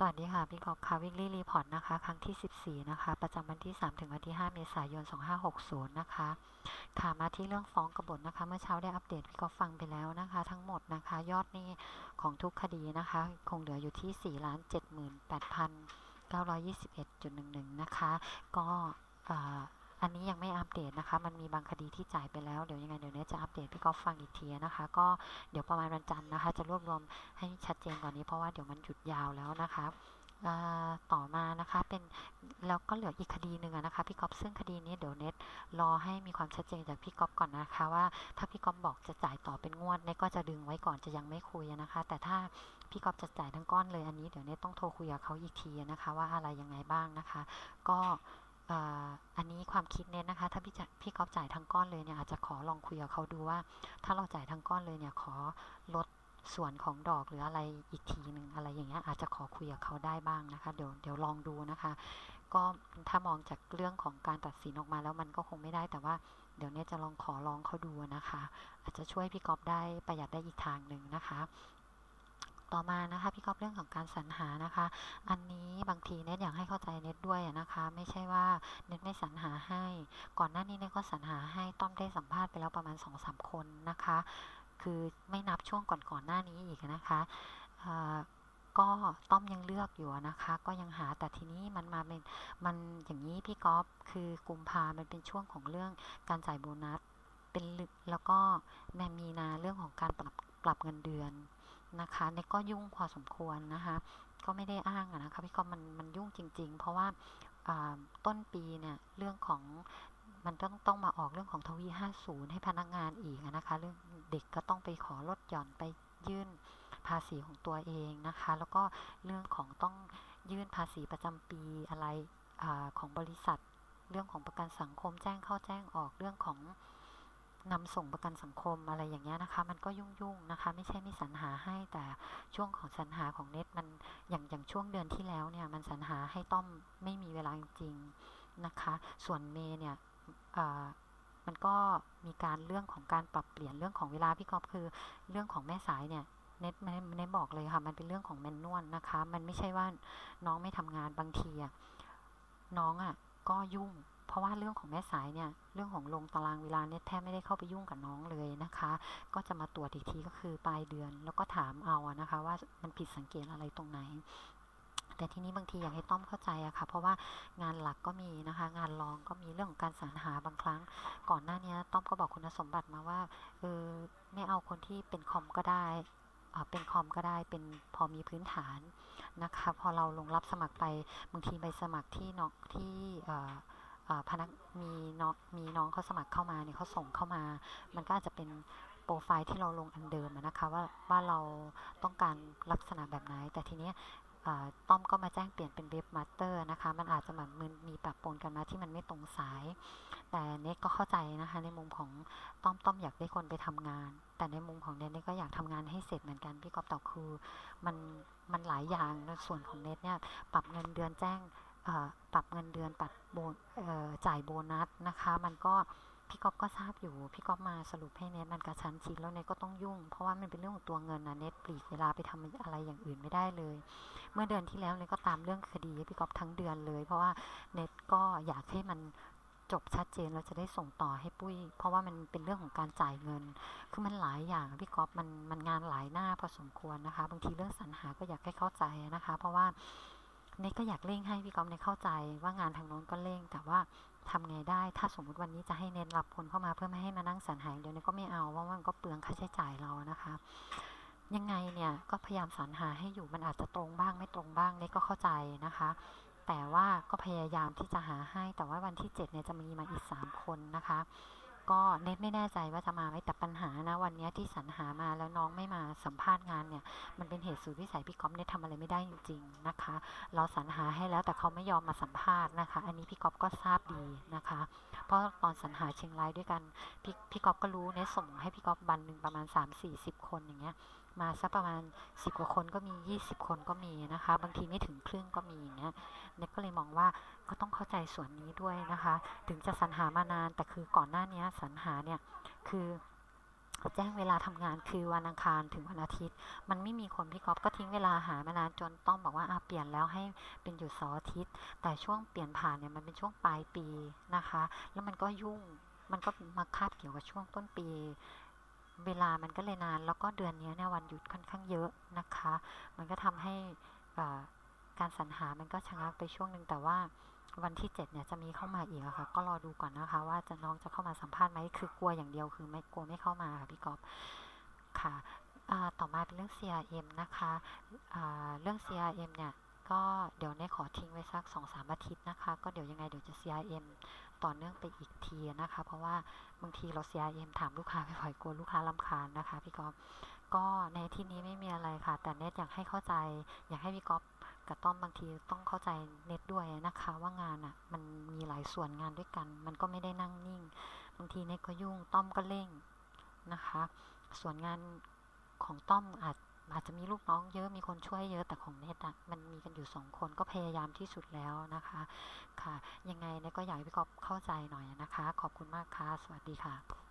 สวัสดีค่ะ พี่กอล์ฟค่ะวิกฤตรีพอร์ตนะคะ ครั้งที่ 14 นะคะ ประจำวันที่ 3 ถึงวันที่ 5 เมษายน 2560 นะคะค่ะมาที่เรื่องฟ้องกบฏนะคะ เมื่อเช้าได้อัปเดตพี่กอล์ฟฟังไปแล้วนะคะ ทั้งหมดนะคะ ยอดนี้ของทุกคดีนะคะ คงเหลืออยู่ที่ 4 7 8 9 2 1 1 นะคะ ก็ อันนี้ยังไม่อัปเดตนะคะ มันมีบางคดีที่จ่ายไปแล้ว เดี๋ยวยังไงเดี๋ยวเนี้จะอัปเดตพี่กอล์ฟฟังอีกทีนะคะ ก็เดี๋ยวประมาณวันจันทร์นะคะ จะรวบรวมให้ชัดเจนกว่านี้เพราะว่าเดี๋ยวมันหยุดยาวแล้วนะคะต่อมานะคะเป็นแล้วก็เหลืออีกคดีหนึ่งนะคะพี่ก๊อฟซึ่งคดีนี้เดี๋ยวเน็ตรอให้มีความชัดเจนจากพี่ก๊อฟก่อนนะคะ ว่าถ้าพี่ก๊อฟบอกจะจ่ายต่อเป็นงวดเน็ตก็จะดึงไว้ก่อนจะยังไม่คุยนะคะ แต่ถ้าพี่ก๊อฟจะจ่ายทั้งก้อนเลยอันนี้เดี๋ยวเน็ตต้องโทรคุยกับเขาอีกทีนะคะ ว่าอะไรยังไงบ้างนะคะ ก็ อันนี้ความคิดเน็ตนะคะ ถ้าพี่จะพี่ก๊อฟจ่ายทั้งก้อนเลยเนี่ยอาจจะขอลองคุยกับเขาดูว่า ถ้าเราจ่ายทั้งก้อนเลยเนี่ยขอลดส่วนของดอกหรืออะไรอีกทีหนึ่งอะไรอย่างเงี้ยอาจจะขอคุยกับเขาได้บ้างนะคะ เดี๋ยวเดี๋ยวลองดูนะคะ ก็ถ้ามองจากเรื่องของการตัดสินออกมาแล้วมันก็คงไม่ได้แต่ว่าเดี๋ยวเนี้จะลองขอลองเขาดูนะคะ อาจจะช่วยพี่ก๊อฟได้ประหยัดได้อีกทางหนึ่งนะคะ ต่อมานะคะพี่ก๊อฟเรื่องของการสรรหานะคะ อันนี้บางทีเน็ตอยากให้เข้าใจเน็ตด้วยนะคะ ไม่ใช่ว่าเน็ตไม่สรรหาให้ ก่อนหน้านี้เน็ตก็สรรหาให้ต้อมได้สัมภาษณ์ไปแล้วประมาณ2อสคนนะคะ คือไม่นับช่วงก่อนๆหน้านี้อีกนะคะก็ต้อมยังเลือกอยู่นะคะ ก็ยังหาแต่ทีนี้มันมาเป็นมันอย่างนี้พี่ก๊อฟคือกุมภามันเป็นช่วงของเรื่องการจ่ายโบนัสเป็นลึกแล้วก็แมมีนาเรื่องของการปรับปรับเงินเดือน นะคะเน็ตก็ยุ่งพอสมควรนะคะ ก็ไม่ได้อ้างนะคะพี่ก๊อฟมันมันยุ่งจริง ๆ เพราะว่าต้นปีเนี่ยเรื่องของมันต้องต้องมาออกเรื่องของทวี 50 ให้พนักงานอีกอะนะคะ เรื่องเด็กก็ต้องไปขอลดหย่อนไปยื่นภาษีของตัวเองนะคะ แล้วก็เรื่องของต้องยื่นภาษีประจำปีอะไรอของบริษัท เรื่องของประกันสังคมแจ้งเข้าแจ้งออกเรื่องของ นำส่งประกันสังคมอะไรอย่างเงี้ยนะคะ มันก็ยุ่งๆนะคะ ไม่ใช่ไม่สรรหาให้แต่ช่วงของสรรหาของเน็ตมันอย่างอย่างช่วงเดือนที่แล้วเนี่ยมันสรรหาให้ต้อมไม่มีเวลาจริงๆนะคะ ส่วนเมย์เนี่ยมันก็มีการเรื่องของการปรับเปลี่ยนเรื่องของเวลาพี่กอฟคือเรื่องของแม่สายเนี่ยเน็ตไม่ไม่บอกเลยค่ะ มันเป็นเรื่องของแมนนวลนะคะ มันไม่ใช่ว่าน้องไม่ทำงานบางทีอะน้องอะก็ยุ่ง เพราะว่าเรื่องของแม่สายเนี่ยเรื่องของลงตารางเวลาเนี่ยแทบไม่ได้เข้าไปยุ่งกับน้องเลยนะคะ ก็จะมาตรวจอีกทีก็คือปลายเดือน แล้วก็ถามเอาอะนะคะ ว่ามันผิดสังเกตอะไรตรงไหนแต่ทีนี้บางทีอยากให้ต้อมเข้าใจอะค่ะ เพราะว่างานหลักก็มีนะคะ งานรองก็มีเรื่องของการสรรหาบางครั้ง ก่อนหน้านี้ต้อมก็บอกคุณสมบัติมาว่าเออไม่เอาคนที่เป็นคอมก็ได้เป็นคอมก็ได้เป็นพอมีพื้นฐานนะคะ พอเราลงรับสมัครไปบางทีใบสมัครที่นองที่ พนักมีน้องมีน้องเขาสมัครเข้ามาเนี่ยเขาส่งเข้ามา มันก็อาจจะเป็นโปรไฟล์ที่เราลงอันเดิมนะคะว่าว่าเราต้องการลักษณะแบบไหน แต่ทีเนี้ยต้อมก็มาแจ้งเปลี่ยนเป็นเว็บมาสเตอร์นะคะ มันอาจจะเหมือนมันมีปะปนกันมาที่มันไม่ตรงสาย แต่เน็ตก็เข้าใจนะคะในมุมของต้อมต้อมอยากได้คนไปทำงาน แต่ในมุมของเน็ตเน็ตก็อยากทำงานให้เสร็จเหมือนกันพี่กอฟแต่คือมันมันหลายอย่างในส่วนของเน็ตเนี่ยปรับเงินเดือนแจ้ง ปรับเงินเดือนปรับโบนจ่ายโบนัสนะคะ มันก็พี่ก๊อฟก็ทราบอยู่ พี่ก๊อฟมาสรุปให้เน็ตมันกระชั้นชิดแล้วเน็ตก็ต้องยุ่ง เพราะว่ามันเป็นเรื่องของตัวเงินนะเน็ตปลีกเวลาไปทำอะไรอย่างอื่นไม่ได้เลย เมื่อเดือนที่แล้วเน็ตก็ตามเรื่องคดีพี่ก๊อฟทั้งเดือนเลย เพราะว่าเน็ตก็อยากให้มันจบชัดเจนเราจะได้ส่งต่อให้ปุ้ย เพราะว่ามันเป็นเรื่องของการจ่ายเงิน คือมันหลายอย่างพี่ก๊อฟมันมันงานหลายหน้าพอสมควรนะคะ บางทีเรื่องสรรหาก็อยากให้เข้าใจนะคะ เพราะว่า เน็ตก็อยากเร่งให้พี่ก๊อฟเน็ตเข้าใจว่างานทางโน้นก็เร่ง แต่ว่าทำไงได้ ถ้าสมมุติวันนี้จะให้เน็ตรับคนเข้ามาเพื่อไม่ให้มานั่งสรรหายเดี๋ยวเน็ตก็ไม่เอาว่ามันก็เปลืองค่าใช้จ่ายเรานะคะ ยังไงเนี่ยก็พยายามสรรหาให้อยู่มันอาจจะตรงบ้างไม่ตรงบ้างเน็ตก็เข้าใจนะคะ แต่ว่าก็พยายามที่จะหาให้แต่ว่าวันที่7เนี่ยจะมีมาอีก 3 คนนะคะ ก็เน็ตไม่แน่ใจว่าจะมาไหมแต่ปัญหานะวันนี้ที่สรรหามาแล้วน้องไม่มาสัมภาษณ์งานเนี่ย มันเป็นเหตุสุดวิสัยพี่ก๊อฟเน็ตทำอะไรไม่ได้จริง ๆนะคะ เราสรรหาให้แล้วแต่เขาไม่ยอมมาสัมภาษณ์นะคะ อันนี้พี่ก๊อฟก็ทราบดีนะคะ เพราะตอนสรรหาเชียงรายด้วยกันพี่พี่ก๊อฟก็รู้เน็ตส่งให้พี่ก๊อฟบันหนึ่งประมาณ 3-40 คนอย่างเงี้ย มาสักประมาณ 10 กว่าคนก็มี 20 คนก็มีนะคะ บางทีไม่ถึงครึ่งก็มีอย่างเงี้ยเน็ตก็เลยมองว่าก็ต้องเข้าใจส่วนนี้ด้วยนะคะ ถึงจะสรรหามานานแต่คือก่อนหน้านี้สรรหาเนี่ยคือแจ้งเวลาทำงานคือวันอังคารถึงวันอาทิตย์ มันไม่มีคนพี่ก๊อฟก็ทิ้งเวลาหามานานจนต้องบอกว่าอะเปลี่ยนแล้วให้เป็นหยุดเสาร์อาทิตย์ แต่ช่วงเปลี่ยนผ่านเนี่ยมันเป็นช่วงปลายปีนะคะ แล้วมันก็ยุ่งมันก็มาคาบเกี่ยวกับช่วงต้นปี เวลามันก็เลยนาน แล้วก็เดือนนี้เนี่ยวันหยุดค่อนข้างเยอะนะคะ มันก็ทำให้การสรรหามันก็ชะงักไปช่วงหนึ่งแต่ว่าวันที่ 7 เนี่ยจะมีเข้ามาอีกอะค่ะ ก็รอดูก่อนนะคะ ว่าจะน้องจะเข้ามาสัมภาษณ์ไหมคือกลัวอย่างเดียวคือไม่กลัวไม่เข้ามาค่ะพี่ก๊อฟค่ะต่อมาเป็นเรื่อง CRM นะคะอ่าเรื่อง CRM เนี่ย ก็เดี๋ยวเนยขอทิ้งไว้สัก2อสามอาทิตย์นะคะ ก็เดี๋ยวยังไงเดี๋ยวจะ CRM ต่อเนื่องไปอีกทีนะคะ เพราะว่าบางทีเรา CRM ถามลูกค้าไปบ่อยกลัวลูกค้ารำคาญนะคะพี่ก๊อฟก็ในที่นี้ไม่มีอะไรค่ะ แต่เน็ตอยากให้เข้าใจ อยากให้พี่ก๊อฟกับต้อมบางทีต้องเข้าใจเน็ตด้วยนะคะ ว่างานอะมันมีหลายส่วนงานด้วยกัน มันก็ไม่ได้นั่งนิ่ง บางทีเน็ตก็ยุ่งต้อมก็เร่งนะคะ ส่วนงานของต้อมอาจ อาจจะมีลูกน้องเยอะมีคนช่วยเยอะแต่ของเนตมันมีกันอยู่สองคนก็พยายามที่สุดแล้วนะคะค่ะ ยังไงเนก็อยากให้พี่กอบเข้าใจหน่อยนะคะ ขอบคุณมากค่ะ สวัสดีค่ะ